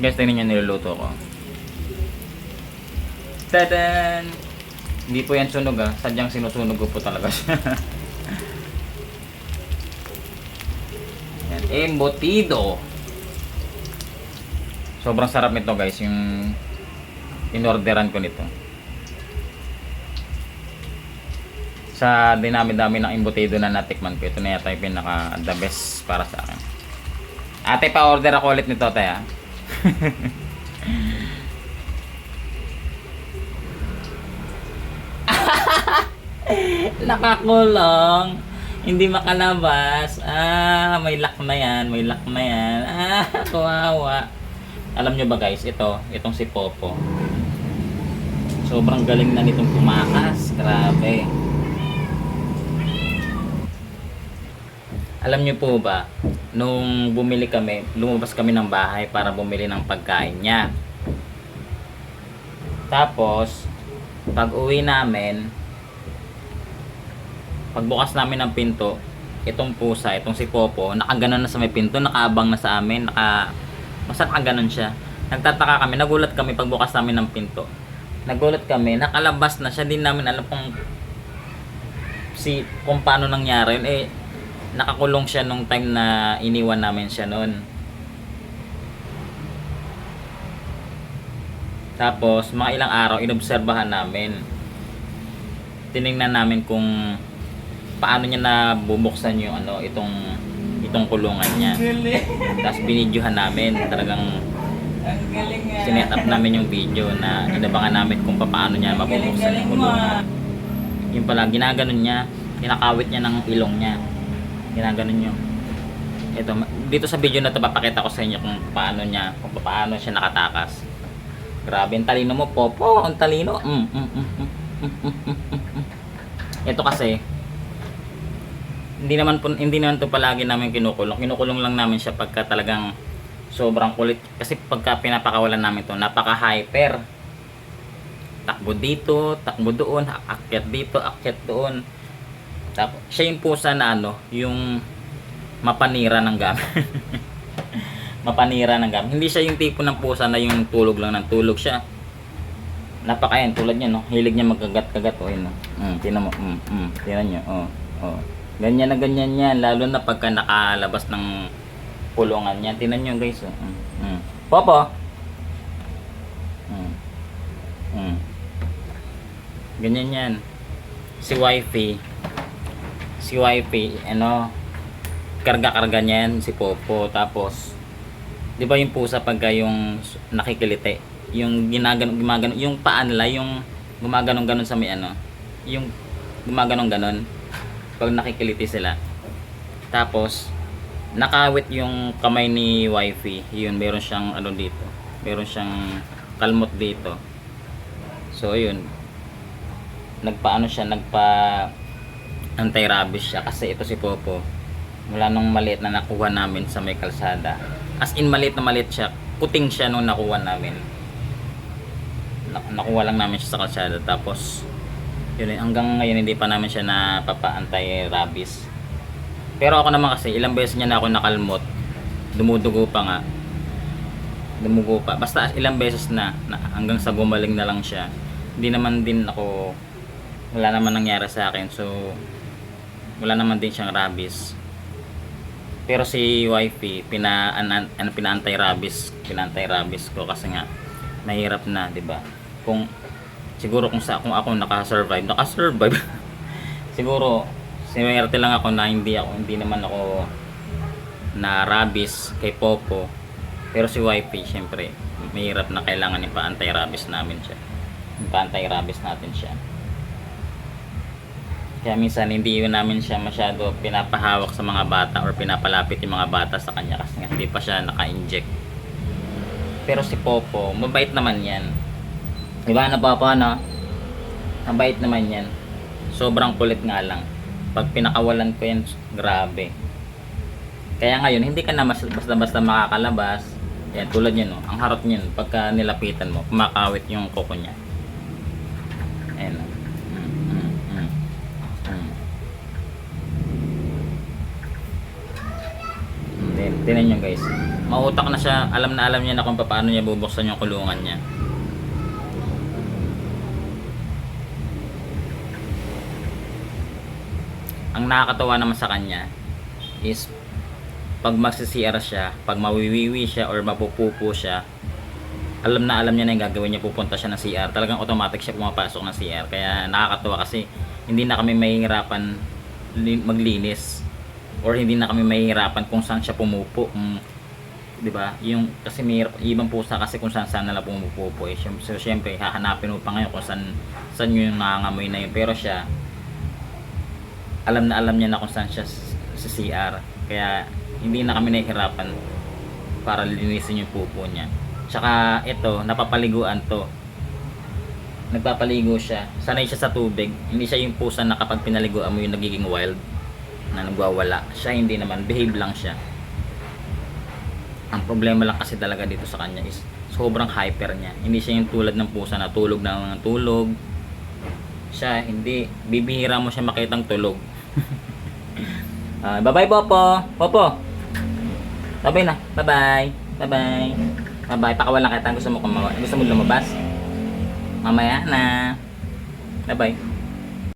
Guys, tingnan nyo niluluto ko. Tadan! Hindi po yan sunog ah. Sadyang sinusunog ko po talaga siya. yan. Embutido. Sobrang sarap nito guys. Yung inorderan ko nito. Sa dinami-dami ng embutido na natikman ko, ito na yata yung pinaka the best para sa akin. Ate, pa-order ako ulit nito, ah. Nakakulong. Hindi makalabas. Ah, may lock na yan. May lock yan. Ah, kawawa. Alam nyo ba guys, ito, itong si Popo. Sobrang galing na nitong tumakas. Grabe. Alam nyo po ba, nung bumili kami, lumabas kami ng bahay para bumili ng pagkain niya. Tapos, pag uwi namin, pagbukas namin ng pinto, itong pusa, itong si Popo, nakaganon na sa may pinto, nakaabang na sa amin, naka, basta nakaganon siya. Nagtataka kami, nagulat kami pagbukas namin ng pinto. Nagulat kami, nakalabas na siya, din namin alam kung si kung paano nangyari yun. Eh, nakakulong siya nung time na iniwan namin siya noon. Tapos, mga ilang araw, inobserbahan namin. Tiningnan namin kung paano niya na bubuksan yung ano, itong itong kulungan niya. Tapos binidyohan namin. Talagang sinet up namin yung video na inabangan namin kung paano niya mabubuksan yung kulungan. Yung pala, ginaganon niya, kinakawit niya ng ilong niya ginaganon nyo ito, dito sa video na to papakita ko sa inyo kung paano niya kung paano siya nakatakas. Grabe ang talino mo popo. Ang talino. Mm, mm, mm, mm, mm, mm, mm, mm. ito kasi hindi naman po, hindi naman to palagi namin kinukulong. Kinukulong lang namin siya pagka talagang sobrang kulit. Kasi pagka pinapakawalan namin to napaka hyper takbo dito takbo doon akyat dito akyat doon. Tapos, siya yung pusa na ano, yung mapanira ng gamit. mapanira ng gamit. Hindi siya yung tipo ng pusa na yung tulog lang ng tulog siya. Napakayan, tulad niya, no? Hilig niya magkagat-kagat, o yun, no? Mm, tinan mo, mm, mm, tinan niyo, oh, oh. Ganyan na ganyan yan, lalo na pagka nakalabas ng kulungan niya. Tinan niyo, guys, oh. Mm, mm. Popo! Mm. Mm. Ganyan yan. Si wifey, si wifey, ano, karga-karga niyan si Popo. Tapos, di ba yung pusa pagka yung nakikiliti, yung ginagano, gumagano, yung paa nila, yung gumaganong ganon sa may ano, yung gumaganong ganon, pag nakikiliti sila. Tapos, nakawit yung kamay ni wifey, yun, meron siyang ano dito, meron siyang kalmot dito. So, yun, nagpaano siya, nagpa anti-rabies siya kasi ito si Popo. Mula nung maliit na nakuha namin sa may kalsada. As in maliit na maliit siya. Puting siya nung nakuha namin. Na- nakuha lang namin siya sa kalsada. Tapos yun hanggang ngayon hindi pa namin siya napapa anti-rabies pero ako naman kasi ilang beses niya na ako nakalmot. Dumudugo pa nga. Dumugo pa. Basta ilang beses na, na hanggang sa gumaling na lang siya. Hindi naman din ako wala naman nangyari sa akin. So wala naman din siyang rabies. Pero si wifey pina an, an, pinaantay rabies pinaantay rabies ko kasi nga mahirap na 'di ba? Kung siguro kung sa kung ako naka-survive naka-survive. Siguro sinwerte lang ako na hindi ako hindi naman ako na rabies kay Popo. Pero si wifey syempre mahirap na kailangan ipa-antay rabies namin siya. Ipa-antay rabies natin siya kaya minsan hindi yun namin siya masyado pinapahawak sa mga bata or pinapalapit yung mga bata sa kanya kasi nga hindi pa siya naka-inject. Pero si Popo, mabait naman yan. Diba na Papa, no? Mabait naman yan. Sobrang kulit nga lang. Pag pinakawalan ko yan, grabe. Kaya ngayon, hindi ka na basta-basta makakalabas. Yan, tulad yan, no? Ang harot niyan, pagka nilapitan mo, kumakawit yung koko niya. Ayan, no? Mm, mm, mm. Tingnan nyo guys. Mautak na siya. Alam na alam niya na kung paano niya bubuksan yung kulungan niya. Ang nakakatawa naman sa kanya is pag magsi-CR siya, pag mawiwiwi siya or mapupupo siya, alam na alam niya na yung gagawin niya, pupunta siya ng CR. Talagang automatic siya pumapasok ng CR. Kaya nakakatawa kasi hindi na kami mahihirapan li- maglinis or hindi na kami mahihirapan kung saan siya pumupo. Kung, 'di ba? Yung kasi may ibang pusa kasi kung saan saan nila pumupupo eh. So syempre hahanapin mo pa ngayon kung saan saan yung nangangamoy na yun. Pero siya alam na alam niya na kung saan siya sa CR. Kaya hindi na kami nahihirapan para linisin yung pupo niya. Tsaka ito, napapaliguan to. Nagpapaligo siya. Sanay siya sa tubig. Hindi siya yung pusa na kapag pinaliguan mo yung nagiging wild na nagwawala. Siya hindi naman. Behave lang siya. Ang problema lang kasi talaga dito sa kanya is sobrang hyper niya. Hindi siya yung tulad ng pusa na tulog na ng tulog. Siya, hindi. Bibihira mo siya makitang tulog. Ah, bye-bye, Popo. Popo. Bye-bye na. Bye-bye. Bye-bye. Bye-bye. Pakawalan kita. Gusto mo kumawa. Gusto mo lumabas? Mamaya na. Bye-bye.